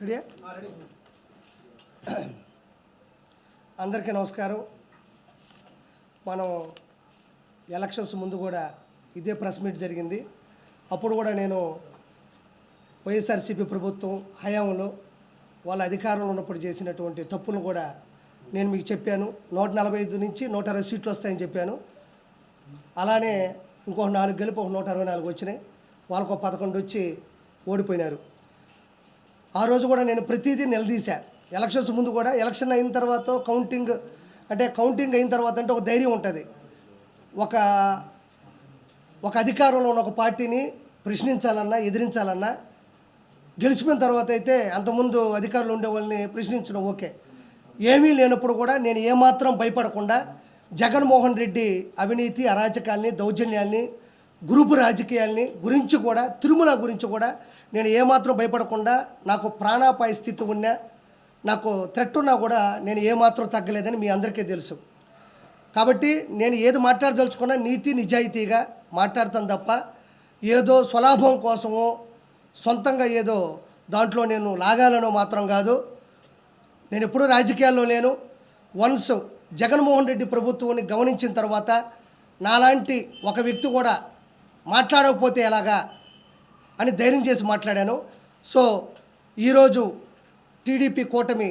రెడీయా అందరికీ నమస్కారం. మనం ఎలక్షన్స్ ముందు కూడా ఇదే ప్రెస్ మీట్ జరిగింది. అప్పుడు కూడా నేను వైఎస్ఆర్సీపీ ప్రభుత్వం హయాంలో వాళ్ళ అధికారంలో ఉన్నప్పుడు చేసినటువంటి తప్పులను కూడా నేను మీకు చెప్పాను. నూట నలభై ఐదు నుంచి నూట అరవై సీట్లు వస్తాయని చెప్పాను. అలానే ఇంకొక నాలుగు గెలుపు ఒక నూట అరవై నాలుగు వచ్చినాయి. వాళ్ళకు ఒక పదకొండు వచ్చి ఓడిపోయినారు. ఆ రోజు కూడా నేను ప్రతిదీ నిలదీశా. ఎలక్షన్స్ ముందు కూడా ఎలక్షన్ అయిన తర్వాత కౌంటింగ్ అంటే కౌంటింగ్ అయిన తర్వాత అంటే ఒక ధైర్యం ఉంటుంది. ఒక ఒక అధికారంలో ఉన్న ఒక పార్టీని ప్రశ్నించాలన్నా ఎదిరించాలన్నా గెలిచిపోయిన తర్వాత అయితే అంతకుముందు అధికారులు ఉండే వాళ్ళని ప్రశ్నించడం ఓకే. ఏమీ లేనప్పుడు కూడా నేను ఏమాత్రం భయపడకుండా జగన్మోహన్ రెడ్డి అవినీతి అరాచకాల్ని దౌర్జన్యాల్ని గ్రూపు రాజకీయాల్ని గురించి కూడా తిరుమల గురించి కూడా నేను ఏమాత్రం భయపడకుండా నాకు ప్రాణాపాయ స్థితి ఉన్నా నాకు థ్రెట్ ఉన్నా కూడా నేను ఏమాత్రం తగ్గలేదని మీ అందరికీ తెలుసు. కాబట్టి నేను ఏది మాట్లాడదలుచుకున్నా నీతి నిజాయితీగా మాట్లాడతాను తప్ప ఏదో స్వలాభం కోసమో సొంతంగా ఏదో దాంట్లో నేను లాగాలనో మాత్రం కాదు. నేను ఎప్పుడూ రాజకీయాల్లో లేను. వన్స్ జగన్మోహన్ రెడ్డి ప్రభుత్వాన్ని గమనించిన తర్వాత నాలాంటి ఒక వ్యక్తి కూడా మాట్లాడకపోతే ఎలాగా అని ధైర్యం చేసి మాట్లాడాను. సో ఈరోజు టీడీపీ కూటమి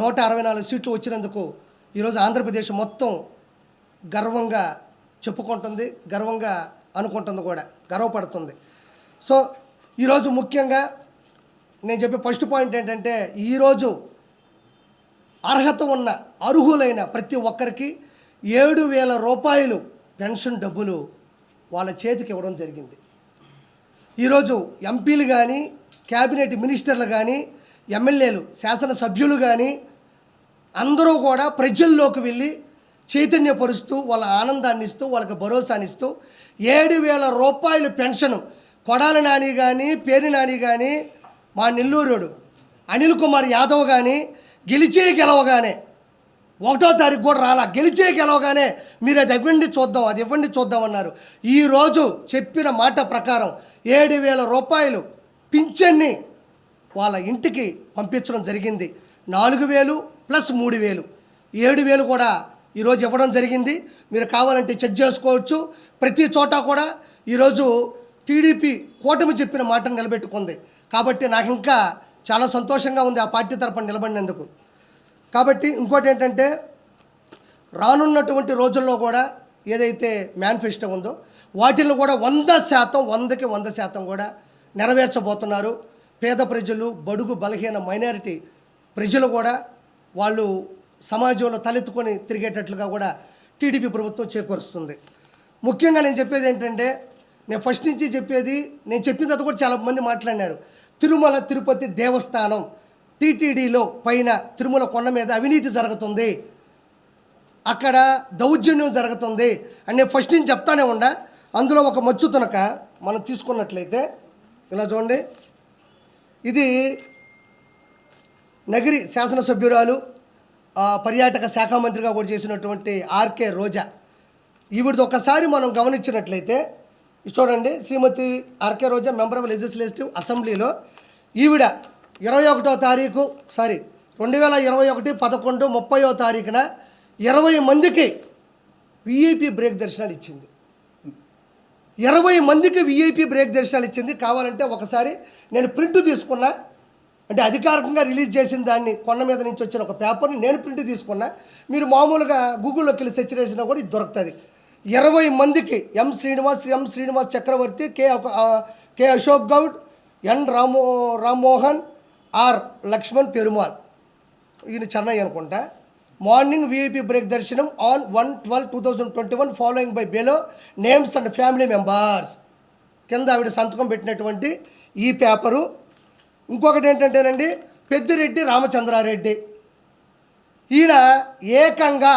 నూట అరవై నాలుగు సీట్లు వచ్చినందుకు ఈరోజు ఆంధ్రప్రదేశ్ మొత్తం గర్వంగా చెప్పుకుంటుంది గర్వంగా అనుకుంటుంది కూడా గర్వపడుతుంది. సో ఈరోజు ముఖ్యంగా నేను చెప్పే ఫస్ట్ పాయింట్ ఏంటంటే ఈరోజు అర్హత ఉన్న అర్హులైన ప్రతి ఒక్కరికి ఏడు వేల రూపాయలు పెన్షన్ డబ్బులు వాళ్ళ చేతికి ఇవ్వడం జరిగింది. ఈరోజు ఎంపీలు కానీ క్యాబినెట్ మినిస్టర్లు కానీ ఎమ్మెల్యేలు శాసనసభ్యులు కానీ అందరూ కూడా ప్రజల్లోకి వెళ్ళి చైతన్యపరుస్తూ వాళ్ళ ఆనందాన్ని ఇస్తూ వాళ్ళకి భరోసానిస్తూ ఏడు వేల రూపాయలు పెన్షన్ కొడాలి నాని కానీ పేరు నాని కానీ మా నెల్లూరుడు అనిల్ కుమార్ యాదవ్ కానీ గెలిచే గెలవగానే ఒకటో తారీఖు కూడా రాలా. గెలిచే గెలవగానే మీరు అది ఇవ్వండి చూద్దాం అది ఇవ్వండి చూద్దాం అన్నారు. ఈరోజు చెప్పిన మాట ప్రకారం ఏడు వేల రూపాయలు పింఛన్ని వాళ్ళ ఇంటికి పంపించడం జరిగింది. నాలుగు వేలు ప్లస్ మూడు వేలు. ఏడు వేలు కూడా ఈరోజు ఇవ్వడం జరిగింది. మీరు కావాలంటే చెక్ చేసుకోవచ్చు. ప్రతి చోట కూడా ఈరోజు టీడీపీ కూటమి చెప్పిన మాటను నిలబెట్టుకుంది. కాబట్టి నాకు ఇంకా చాలా సంతోషంగా ఉంది ఆ పార్టీ తరపున నిలబడినందుకు. కాబట్టి ఇంకోటి ఏంటంటే రానున్నటువంటి రోజుల్లో కూడా ఏదైతే మేనిఫెస్టో ఉందో వాటిల్లో కూడా వంద శాతం వందకి వంద శాతం కూడా నెరవేర్చబోతున్నారు. పేద ప్రజలు బడుగు బలహీన మైనారిటీ ప్రజలు కూడా వాళ్ళు సమాజంలో తలెత్తుకొని తిరిగేటట్లుగా కూడా టీడీపీ ప్రభుత్వం చేకూరుస్తుంది. ముఖ్యంగా నేను చెప్పేది ఏంటంటే నేను ఫస్ట్ నుంచి చెప్పేది నేను చెప్పిన తర్వాత కూడా చాలా మంది మాట్లాడినారు. తిరుమల తిరుపతి దేవస్థానం టీటీడీలో పైన తిరుమల కొండ మీద అవినీతి జరుగుతుంది. అక్కడ దౌర్జన్యం జరుగుతుంది. అని నేను ఫస్ట్ నుంచి చెప్తానే ఉండా అందులో ఒక మచ్చు తునక మనం తీసుకున్నట్లయితే ఇలా చూడండి. ఇది నగిరి శాసనసభ్యురాలు పర్యాటక శాఖ మంత్రిగా కూడా చేసినటువంటి ఆర్కే రోజా. ఈవిడిది ఒక్కసారి మనం గమనించినట్లయితే చూడండి Shrimati RK Roja member of legislative అసెంబ్లీలో ఈవిడ ఇరవై ఒకటో తారీఖు సారీ రెండు వేల ఇరవై ఒకటి పదకొండు ముప్పయో తారీఖున ఇరవై మందికి విఐపి బ్రేక్ దర్శనాలు ఇచ్చింది. ఇరవై మందికి విఐపి బ్రేక్ దర్శనాలు ఇచ్చింది. కావాలంటే ఒకసారి నేను ప్రింట్ తీసుకున్నా అంటే అధికారికంగా రిలీజ్ చేసిన దాన్ని కొండ మీద నుంచి వచ్చిన ఒక పేపర్ని నేను ప్రింట్ తీసుకున్నా. మీరు మామూలుగా గూగుల్లోకి వెళ్ళి సెర్చ్ చేసినా కూడా ఇది దొరుకుతుంది. ఇరవై మందికి ఎం శ్రీనివాస్ ఎం శ్రీనివాస్ చక్రవర్తి కే కే అశోక్ గౌడ్ ఎన్ రామో రామ్మోహన్ ఆర్ లక్ష్మణ్ పెరుమాల్ ఈయన చెన్నై అనుకుంటా. మార్నింగ్ వీఐపీ బ్రేక్ దర్శనం on one twelve two thousand twenty one following by below names and family members. కింద ఆవిడ సంతకం పెట్టినటువంటి ఈ పేపరు. ఇంకొకటి ఏంటంటేనండి పెద్దిరెడ్డి రామచంద్రారెడ్డి. ఈయన ఏకంగా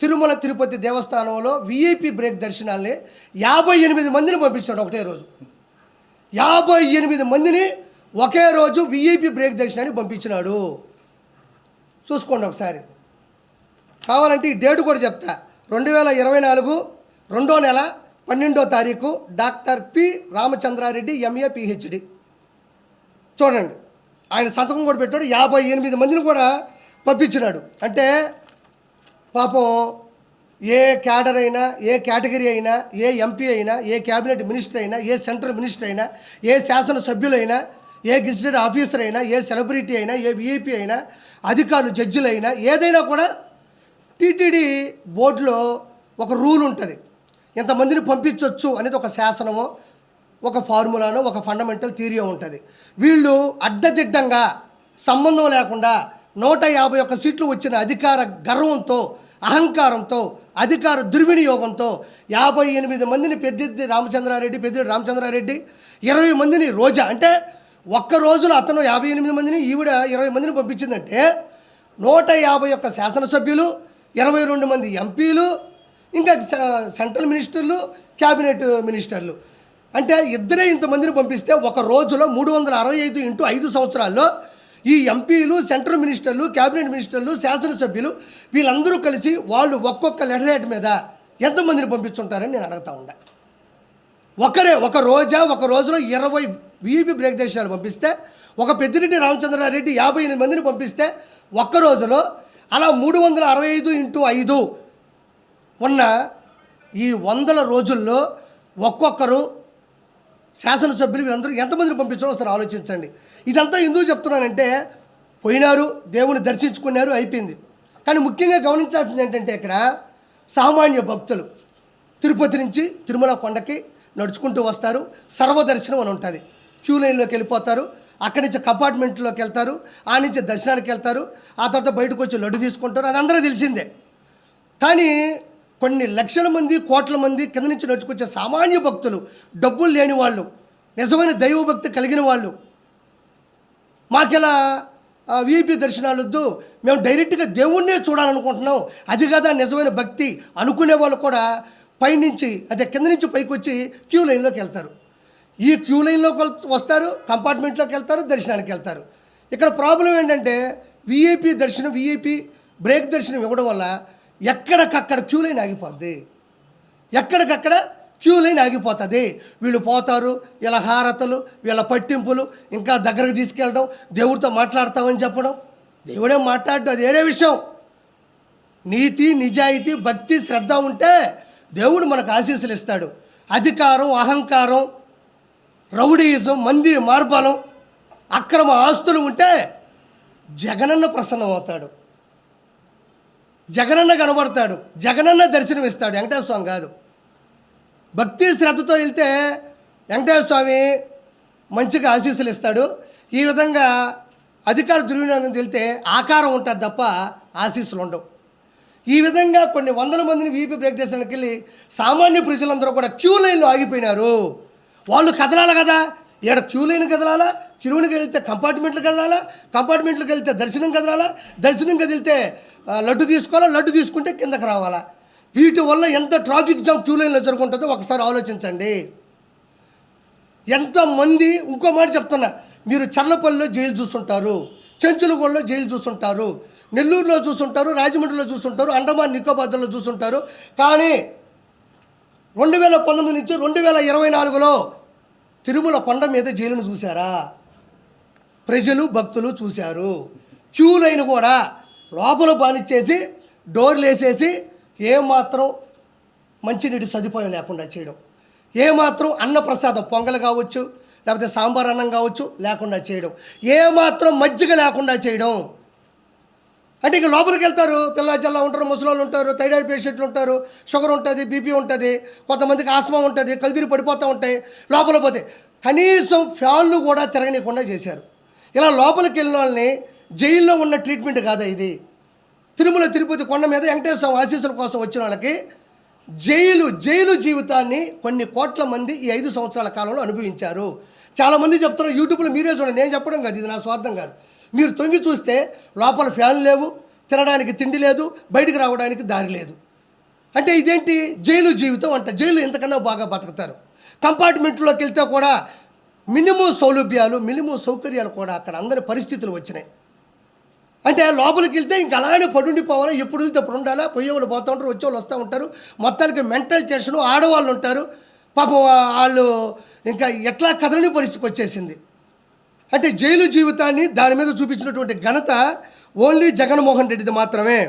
తిరుమల తిరుపతి దేవస్థానంలో విఐపి బ్రేక్ దర్శనాల్ని యాభై ఎనిమిది మందిని పంపించాడు ఒకటే రోజు. యాభై ఎనిమిది మందిని ఒకే రోజు విఐపి బ్రేక్ దర్శనానికి పంపించినాడు. చూసుకోండి ఒకసారి. కావాలంటే ఈ డేట్ కూడా చెప్తా. రెండు వేల ఇరవై నాలుగు రెండో నెల పన్నెండో తారీఖు doctor P. Ramachandra Reddy MA PhD చూడండి. ఆయన సంతకం కూడా పెట్టాడు. యాభై ఎనిమిది మందిని కూడా పంపించినాడు. అంటే పాపం ఏ క్యాడర్ అయినా ఏ కేటగిరీ అయినా ఏ ఎంపీ అయినా ఏ క్యాబినెట్ మినిస్టర్ అయినా ఏ సెంట్రల్ మినిస్టర్ అయినా ఏ శాసనసభ్యులైనా ఏ గెజిటెడ్ ఆఫీసర్ అయినా ఏ సెలబ్రిటీ అయినా ఏ విఐపి అయినా అధికారులు జడ్జిలైనా ఏదైనా కూడా టీటీడీ బోర్డులో ఒక రూల్ ఉంటుంది. ఎంతమందిని పంపించవచ్చు అనేది ఒక శాసనమో ఒక ఫార్ములానో ఒక ఫండమెంటల్ థీరియో ఉంటుంది. వీళ్ళు అడ్డదిడ్డంగా సంబంధం లేకుండా నూట యాభై ఒక్క సీట్లు వచ్చిన అధికార గర్వంతో అహంకారంతో అధికార దుర్వినియోగంతో యాభై ఎనిమిది మందిని పెద్దిద్ది రామచంద్రారెడ్డి పెద్దిరెడ్డి రామచంద్రారెడ్డి ఇరవై మందిని రోజా అంటే ఒక్క రోజులో అతను యాభై ఎనిమిది మందిని ఈవిడ ఇరవై మందిని పంపించిందంటే నూట యాభై ఒక్క శాసనసభ్యులు ఇరవై రెండు మంది ఎంపీలు ఇంకా సెంట్రల్ మినిస్టర్లు క్యాబినెట్ మినిస్టర్లు. అంటే ఇద్దరే ఇంతమందిని పంపిస్తే ఒక రోజులో మూడు వందల అరవై ఐదు ఇంటూ ఐదు సంవత్సరాల్లో ఈ ఎంపీలు సెంట్రల్ మినిస్టర్లు క్యాబినెట్ మినిస్టర్లు శాసనసభ్యులు వీళ్ళందరూ కలిసి వాళ్ళు ఒక్కొక్క లెటర్ హెడ్ మీద ఎంతమందిని పంపించుంటారని నేను అడుగుతా ఉండ. ఒకరే ఒక రోజా ఒక రోజులో ఇరవై వీపీ బ్రేక్ దేశాలు పంపిస్తే ఒక పెద్దిరెడ్డి రామచంద్రారెడ్డి యాభై ఎనిమిది మందిని పంపిస్తే ఒక్క రోజులో అలా మూడు వందల అరవై ఐదు ఇంటూ ఐదు ఉన్న ఈ వందల రోజుల్లో ఒక్కొక్కరు శాసనసభ్యులు వీరందరూ ఎంతమందిని పంపించడం అసలు ఆలోచించండి. ఇదంతా ఎందుకు చెప్తున్నానంటే పోయినారు దేవుని దర్శించుకున్నారు అయిపోయింది. కానీ ముఖ్యంగా గమనించాల్సింది ఏంటంటే ఇక్కడ సామాన్య భక్తులు తిరుపతి నుంచి తిరుమల కొండకి నడుచుకుంటూ వస్తారు. సర్వదర్శనం అని ఉంటుంది. క్యూ లైన్లోకి వెళ్ళిపోతారు. అక్కడి నుంచి కంపార్ట్మెంట్లోకి వెళ్తారు. ఆ నుంచి దర్శనానికి వెళ్తారు. ఆ తర్వాత బయటకు వచ్చి లడ్డు తీసుకుంటారు అని అందరూ తెలిసిందే. కానీ కొన్ని లక్షల మంది కోట్ల మంది కింద నుంచి నడుచుకొచ్చే సామాన్య భక్తులు డబ్బులు లేని వాళ్ళు నిజమైన దైవభక్తి కలిగిన వాళ్ళు మాకెలా వీపీ దర్శనాలు వద్దు మేము డైరెక్ట్గా దేవుణ్ణే చూడాలనుకుంటున్నాం. అది కదా నిజమైన భక్తి అనుకునే వాళ్ళు కూడా పైనుంచి అదే కింద నుంచి పైకి వచ్చి క్యూ లైన్లోకి వెళ్తారు. ఈ క్యూ లైన్లోకి వస్తారు కంపార్ట్మెంట్లోకి వెళ్తారు దర్శనానికి వెళ్తారు. ఇక్కడ ప్రాబ్లం ఏంటంటే విఐపి దర్శనం విఐపి బ్రేక్ దర్శనం ఇవ్వడం వల్ల ఎక్కడికక్కడ క్యూ లైన్ ఆగిపోద్ది. ఎక్కడికక్కడ క్యూ లైన్ ఆగిపోతుంది. వీళ్ళు పోతారు వీళ్ళ హారతలు వీళ్ళ పట్టింపులు ఇంకా దగ్గరకు తీసుకెళ్ళడం దేవుడితో మాట్లాడతామని చెప్పడం. దేవుడే మాట్లాడటం అది వేరే విషయం. నీతి నిజాయితీ భక్తి శ్రద్ధ ఉంటే దేవుడు మనకు ఆశీస్సులు ఇస్తాడు. అధికారం అహంకారం రౌడీయిజం మంది మార్బలం అక్రమ ఆస్తులు ఉంటే జగనన్న ప్రసన్నం అవుతాడు జగనన్న కనబడతాడు. జగనన్న దర్శనం ఇస్తాడు వెంకటేశ్వర స్వామి కాదు. భక్తి శ్రద్ధతో వెళ్తే వెంకటేశ్వర స్వామి మంచిగా ఆశీస్సులు ఇస్తాడు ఈ విధంగా అధికార దుర్వినియోగం తెలితే ఆకారం ఉంటుంది తప్ప ఆశీస్సులు ఉండవు. ఈ విధంగా కొన్ని వందల మందిని వీపీ బ్రేక్ చేసడానికి వెళ్ళి సామాన్య ప్రజలందరూ కూడా క్యూ లైన్లో ఆగిపోయినారు. వాళ్ళు కదలాలి కదా? ఇక్కడ క్యూ లైన్ కదలాలా? క్యూలోకి వెళ్తే కంపార్ట్మెంట్లు కదలాలా? కంపార్ట్మెంట్లకు వెళ్తే దర్శనం కదలాలా? దర్శనం కదిలితే లడ్డు తీసుకోవాలా? లడ్డు తీసుకుంటే కిందకి రావాలా? వీటి వల్ల ఎంత ట్రాఫిక్ జామ్ క్యూ లైన్లో జరుగుతుంటుందో ఒకసారి ఆలోచించండి. ఎంతమంది ఇంకో మాట చెప్తున్నా మీరు చర్లపల్లిలో జైలు చూస్తుంటారు చెంచులగూడలో జైలు చూస్తుంటారు నెల్లూరులో చూస్తుంటారు రాజమండ్రిలో చూస్తుంటారు అండమాన్ నికోబాద్లో చూస్తుంటారు కానీ రెండు వేల పంతొమ్మిది నుంచి రెండు వేల ఇరవై నాలుగులో తిరుమల కొండ మీద జైలును చూశారా? ప్రజలు భక్తులు చూశారు. క్యూ లైన్ కూడా లోపల బానిచ్చేసి డోర్లు వేసేసి ఏమాత్రం మంచినీటి సదుపాయం లేకుండా చేయడం. ఏమాత్రం అన్నప్రసాదం పొంగల్ కావచ్చు లేకపోతే సాంబార్ అన్నం కావచ్చు లేకుండా చేయడం. ఏమాత్రం మజ్జిగ లేకుండా చేయడం. అంటే ఇక లోపలికి వెళ్తారు పిల్ల జల్లా ఉంటారు ముసలోళ్ళు ఉంటారు థైరాయిడ్ పేషెంట్లు ఉంటారు షుగర్ ఉంటుంది బీపీ ఉంటుంది కొంతమందికి ఆస్మా ఉంటుంది కల్తీరి పడిపోతూ ఉంటాయి లోపల పోతే కనీసం ఫ్యాన్లు కూడా తిరగనీయకుండా చేశారు. ఇలా లోపలికి వెళ్ళిన వాళ్ళని జైల్లో ఉన్న ట్రీట్మెంట్ కాదా ఇది? తిరుమల తిరుపతి కొండ మీద వెంకటేశ్వర స్వామి ఆశీస్సుల కోసం వచ్చిన వాళ్ళకి జైలు జైలు జీవితాన్ని కొన్ని కోట్ల మంది ఈ ఐదు సంవత్సరాల కాలంలో అనుభవించారు. చాలామంది చెప్తున్నారు యూట్యూబ్లో మీరే చూడండి నేను చెప్పడం కాదు ఇది నా స్వార్థం కాదు. మీరు తొంగి చూస్తే లోపల ఫ్యాన్ లేవు తినడానికి తిండి లేదు బయటికి రావడానికి దారి లేదు. అంటే ఇదేంటి? జైలు జీవితం అంట. జైలు ఎంతకన్నా బాగా బతుకుతారు. కంపార్ట్మెంట్లోకి వెళ్తే కూడా మినిమం సౌలభ్యాలు మినిమం సౌకర్యాలు కూడా అక్కడ అందరి పరిస్థితులు వచ్చినాయి. అంటే లోపలికి వెళ్తే ఇంకా అలానే పడుండిపోవాలి. ఎప్పుడు వెళ్తే అప్పుడు ఉండాలా? పోయేవాళ్ళు పోతూ ఉంటారు వచ్చేవాళ్ళు వస్తూ ఉంటారు. మొత్తానికి మెంటల్ టెన్షన్ ఆడవాళ్ళు ఉంటారు. పాపం వాళ్ళు ఇంకా ఎట్లా కదలని పరిస్థితికి వచ్చేసింది. అంటే జైలు జీవితాన్ని దాని మీద చూపించినటువంటి ఘనత ఓన్లీ జగన్మోహన్ రెడ్డిది మాత్రమే.